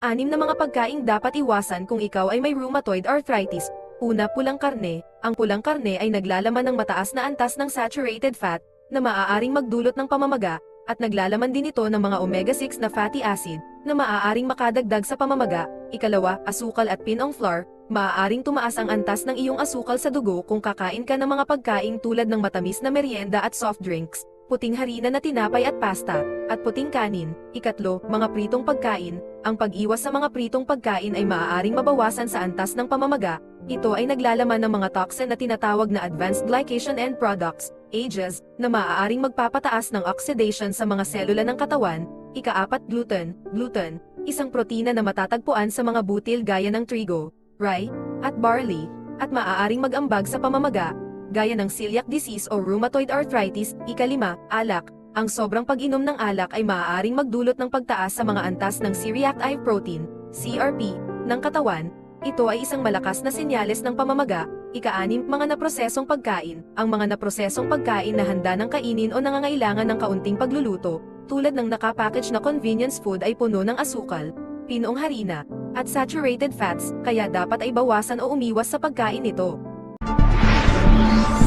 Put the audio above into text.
Anim na mga pagkaing dapat iwasan kung ikaw ay may rheumatoid arthritis. Una, pulang karne. Ang pulang karne ay naglalaman ng mataas na antas ng saturated fat na maaaring magdulot ng pamamaga at naglalaman din ito ng mga omega-6 na fatty acid na maaaring makadagdag sa pamamaga. Ikalawa, asukal at pinong flour. Maaaring tumaas ang antas ng iyong asukal sa dugo kung kakain ka ng mga pagkaing tulad ng matamis na merienda at soft drinks, puting harina na tinapay at pasta, at puting kanin. Ikatlo, mga pritong pagkain. Ang pag-iwas sa mga pritong pagkain ay maaaring mabawasan sa antas ng pamamaga. Ito ay naglalaman ng mga toxin na tinatawag na advanced glycation end products, AGEs, na maaaring magpapataas ng oxidation sa mga selula ng katawan. Ikaapat, gluten. Gluten, isang protina na matatagpuan sa mga butil gaya ng trigo, rye, at barley, at maaaring mag-ambag sa pamamaga, gaya ng celiac disease o rheumatoid arthritis. Ikalima, alak. Ang sobrang pag-inom ng alak ay maaaring magdulot ng pagtaas sa mga antas ng C-reactive protein, CRP, ng katawan. Ito ay isang malakas na senyales ng pamamaga. Ika-anim, mga naprosesong pagkain. Ang mga naprosesong pagkain na handa ng kainin o nangangailangan ng kaunting pagluluto, tulad ng nakapackage na convenience food ay puno ng asukal, pinong harina, at saturated fats, kaya dapat ay bawasan o umiwas sa pagkain nito. Yeah.